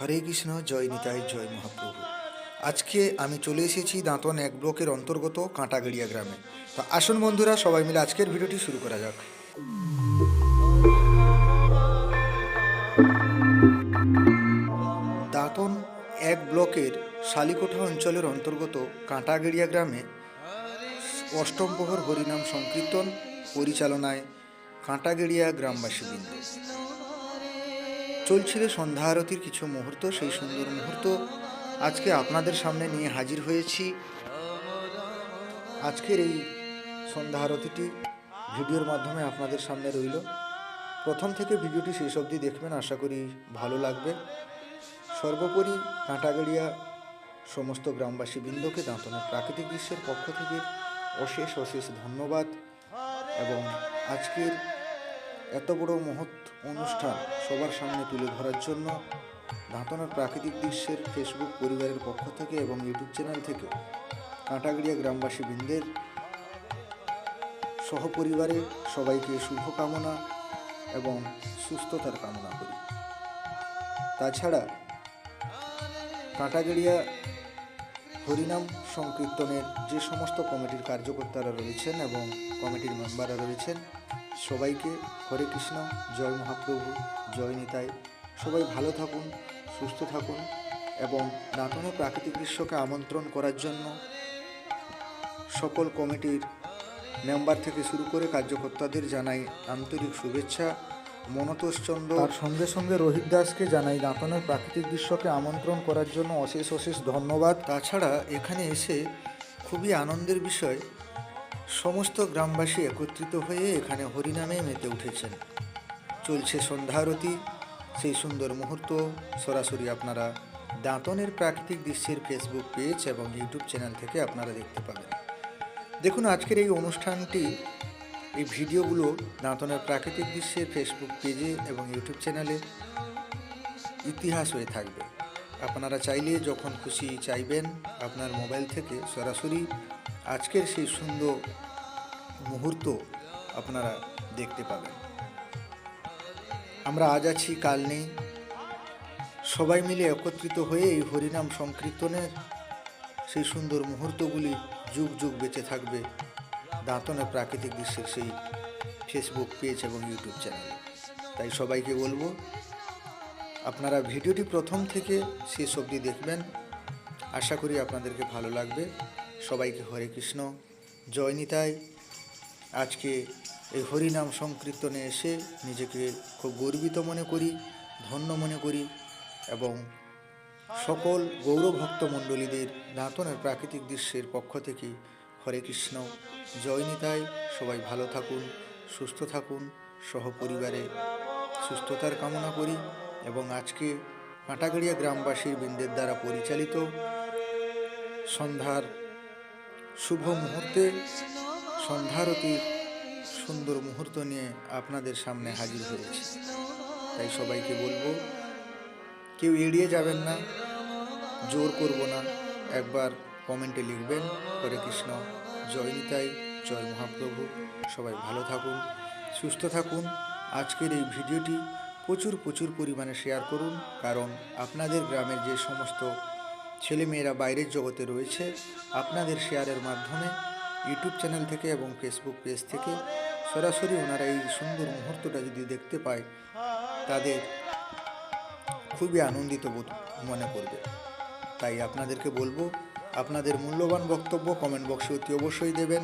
হরে কৃষ্ণ, জয় নিতাই, জয় মহাপ্রভু। আজকে আমি চলে এসেছি দাঁতন এক ব্লকের অন্তর্গত কাঁটাগড়িয়া গ্রামে। তো আসুন বন্ধুরা, সবাই মিলে আজকের ভিডিওটি শুরু করা যাক। দাঁতন এক ব্লকের শালিকোঠা অঞ্চলের অন্তর্গত কাঁটাগড়িয়া গ্রামে অষ্টম প্রহর হরিনাম সংকীর্তন পরিচালনায় কাঁটাগেড়িয়া গ্রামবাসীবৃন্দ। চলছিল সন্ধ্যা আরতির কিছু মুহূর্ত, সেই সুন্দর মুহূর্ত আজকে আপনাদের সামনে নিয়ে হাজির হয়েছি। আজকের এই সন্ধ্যা আরতিটি ভিডিওর মাধ্যমে আপনাদের সামনে রইল। প্রথম থেকে ভিডিওটি শেষ অবধি দেখবেন, আশা করি ভালো লাগবে। সর্বোপরি কাঁটাগড়িয়া সমস্ত গ্রামবাসী বৃন্দকে দাঁতনের প্রাকৃতিক দৃশ্যের পক্ষ থেকে অশেষ অশেষ ধন্যবাদ। এবং আজকের এত বড় মহৎ অনুষ্ঠান সবার সামনে তুলে ধরার জন্য দাঁতনের প্রাকৃতিক দৃশ্যের ফেসবুক পরিবারের পক্ষ থেকে এবং ইউটিউব চ্যানেল থেকে কাঁটাগড়িয়া গ্রামবাসী বৃন্দের সহপরিবারে সবাইকে শুভকামনা এবং সুস্থতার কামনা করি। তাছাড়া কাঁটাগড়িয়া হরিনাম সংকীর্তনের যে সমস্ত কমিটির কার্যকর্তারা রয়েছেন এবং কমিটির মেম্বাররা রয়েছেন, সবাইকে হরে কৃষ্ণ, জয় মহাপ্রভু, জয় নিতাই। সবাই ভালো থাকুন, সুস্থ থাকুন এবং দাঁতনে প্রাকৃতিক দৃশ্যকে আমন্ত্রণ করার জন্য সকল কমিটির মেম্বার থেকে শুরু করে কার্যকর্তাদের জানাই আন্তরিক শুভেচ্ছা মনতোষ চন্দ্র তার সঙ্গে সঙ্গে রোহিত দাসকে জানাই দাঁতনের প্রাকৃতিক দৃশ্যকে আমন্ত্রণ করার জন্য অশেষ অশেষ ধন্যবাদ। তাছাড়া এখানে এসে খুবই আনন্দের বিষয় সমস্ত গ্রামবাসী একত্রিত হয়ে এখানে হরিনামে মেতে উঠেছেন। চলছে সন্ধ্যারতি সেই সুন্দর মুহূর্ত। সরাসরি আপনারা দাঁতনের প্রাকৃতিক দৃশ্যের ফেসবুক পেজ এবং ইউটিউব চ্যানেল থেকে আপনারা দেখতে পাবেন। দেখুন আজকের এই অনুষ্ঠানটি এই ভিডিওগুলো দাঁতনের প্রাকৃতিক দৃশ্যের ফেসবুক পেজে এবং ইউটিউব চ্যানেলে ইতিহাস হয়ে থাকবে। আপনারা চাইলে যখন খুশি চাইবেন আপনার মোবাইল থেকে সরাসরি আজকের সেই সুন্দর মুহূর্ত আপনারা দেখতে পাবেন। আমরা আজ আছি, কাল নেই। সবাই মিলে একত্রিত হয়ে এই হরিনাম সংকীর্তনের সেই সুন্দর মুহূর্তগুলি যুগ যুগ বেঁচে থাকবে। দাঁতনের প্রাকৃতিক দৃশ্যের সেই ফেসবুক পেজ এবং ইউটিউব চ্যানেলে তাই সবাইকে বলব, আপনারা ভিডিওটি প্রথম থেকে শেষ অবধি দেখবেন। আশা করি আপনাদেরকে ভালো লাগবে। সবাইকে হরে কৃষ্ণ। জয় নিতাই। আজকে এই হরিনাম সংকীর্তনে এসে নিজেকে খুব গর্বিত মনে করি, ধন্য মনে করি এবং সকল গৌরভক্ত মণ্ডলীদের দাঁতনের প্রাকৃতিক দৃশ্যের পক্ষ থেকে হরে কৃষ্ণ। জয় নিতাই। সবাই ভালো থাকুন, সুস্থ থাকুন, সহপরিবারে সুস্থতার কামনা করি এবং আজকে কাঁটাগড়িয়া গ্রামবাসীর বৃন্দের দ্বারা পরিচালিত সন্ধ্যার শুভ মুহূর্তে সন্ধ্যারতির সুন্দর মুহূর্ত নিয়ে আপনাদের সামনে হাজির হয়েছি। তাই সবাইকে বলব, কেউ এড়িয়ে যাবেন না, জোর করব না। একবার কমেন্টে লিখবেন। হরে কৃষ্ণ। জয় নিতাই, জয় মহাপ্রভু। সবাই ভালো থাকুন, সুস্থ থাকুন। আজকের এই ভিডিওটি প্রচুর প্রচুর পরিমাণে শেয়ার করুন। কারণ আপনাদের গ্রামের যে সমস্ত ছেলেমেয়েরা বাইরের জগতে রয়েছে, আপনাদের শেয়ারের মাধ্যমে ইউটিউব চ্যানেল থেকে এবং ফেসবুক পেজ থেকে সরাসরি ওনারা এই সুন্দর মুহূর্তটা যদি দেখতে পায়, তাদের খুবই আনন্দিত বোধ মনে করবে। তাই আপনাদেরকে বলব আপনাদের মূল্যবান বক্তব্য কমেন্ট বক্সে অতি অবশ্যই দেবেন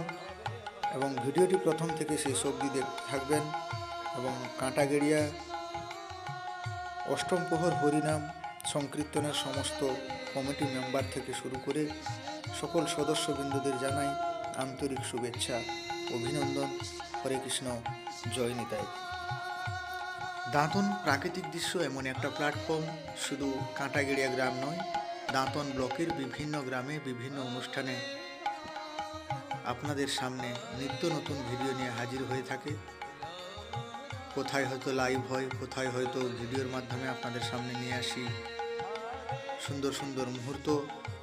এবং ভিডিওটি প্রথম থেকে শেষ অবধি দেখতে থাকবেন এবং কাঁটাগেড়িয়া অষ্টম প্রহর হরিনাম সংকীর্তনের সমস্ত কমিটি মেম্বার থেকে শুরু করে সকল সদস্যবৃন্দদের জানাই আন্তরিক শুভেচ্ছা, অভিনন্দন। হরে কৃষ্ণ, জয় নিতাই। দাঁতন প্রাকৃতিক দৃশ্য এমন একটা প্ল্যাটফর্ম শুধু কাঁটাগেড়িয়া গ্রাম নয় দাঁতন ব্লকের বিভিন্ন গ্রামে বিভিন্ন অনুষ্ঠানে আপনাদের সামনে নিত্য নতুন ভিডিও নিয়ে হাজির হয়ে থাকে। কোথায় হয়তো লাইভ হয়, কোথায় হয়তো ভিডিওর মাধ্যমে আপনাদের সামনে নিয়ে আসি। সুন্দর সুন্দর মুহূর্ত,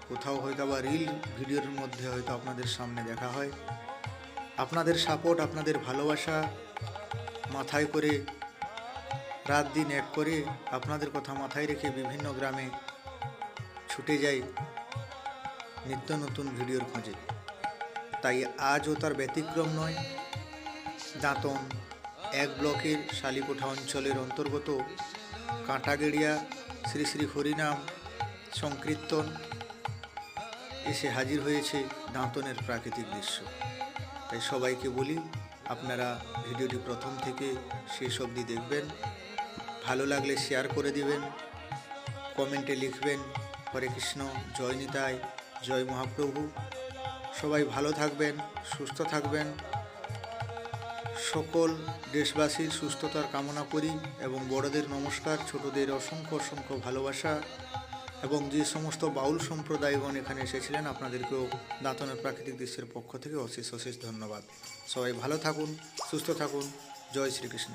কোথাও হয়তো আবার রিল ভিডিওর মধ্যে হয়তো আপনাদের সামনে দেখা হয়। আপনাদের সাপোর্ট আপনাদের ভালোবাসা মাথায় করে, রাত দিন এক করে আপনাদের কথা মাথায় রেখে বিভিন্ন গ্রামে ছুটে যাই নিত্য নতুন ভিডিওর খোঁজে। তাই আজও তার ব্যতিক্রম নয়। দাঁতন, এক ব্লকের শালিকোঠা অঞ্চলের অন্তর্গত কাঁটাগেড়িয়া শ্রী শ্রী হরিনাম সংকীর্তন এসে হাজির হয়েছে দাঁতনের প্রাকৃতিক দৃশ্য। তাই সবাইকে বলি, আপনারা ভিডিওটি প্রথম থেকে শেষ অবধি দেখবেন। ভালো লাগলে শেয়ার করে দিবেন কমেন্টে লিখবেন। হরে কৃষ্ণ, জয় নিতাই, জয় মহাপ্রভু। সবাই ভালো থাকবেন, সুস্থ থাকবেন। সকল দেশবাসীর সুস্থতার কামনা করি এবং বড়দের নমস্কার, ছোটদের অসংখ্য অসংখ্য ভালোবাসা এবং যে সমস্ত বাউল সম্প্রদায়গণ এখানে এসেছিলেন, আপনাদেরকেও দাঁতনের প্রাকৃতিক দৃশ্যের পক্ষ থেকে অশেষ অশেষ ধন্যবাদ। সবাই ভালো থাকুন, সুস্থ থাকুন। জয় শ্রীকৃষ্ণ।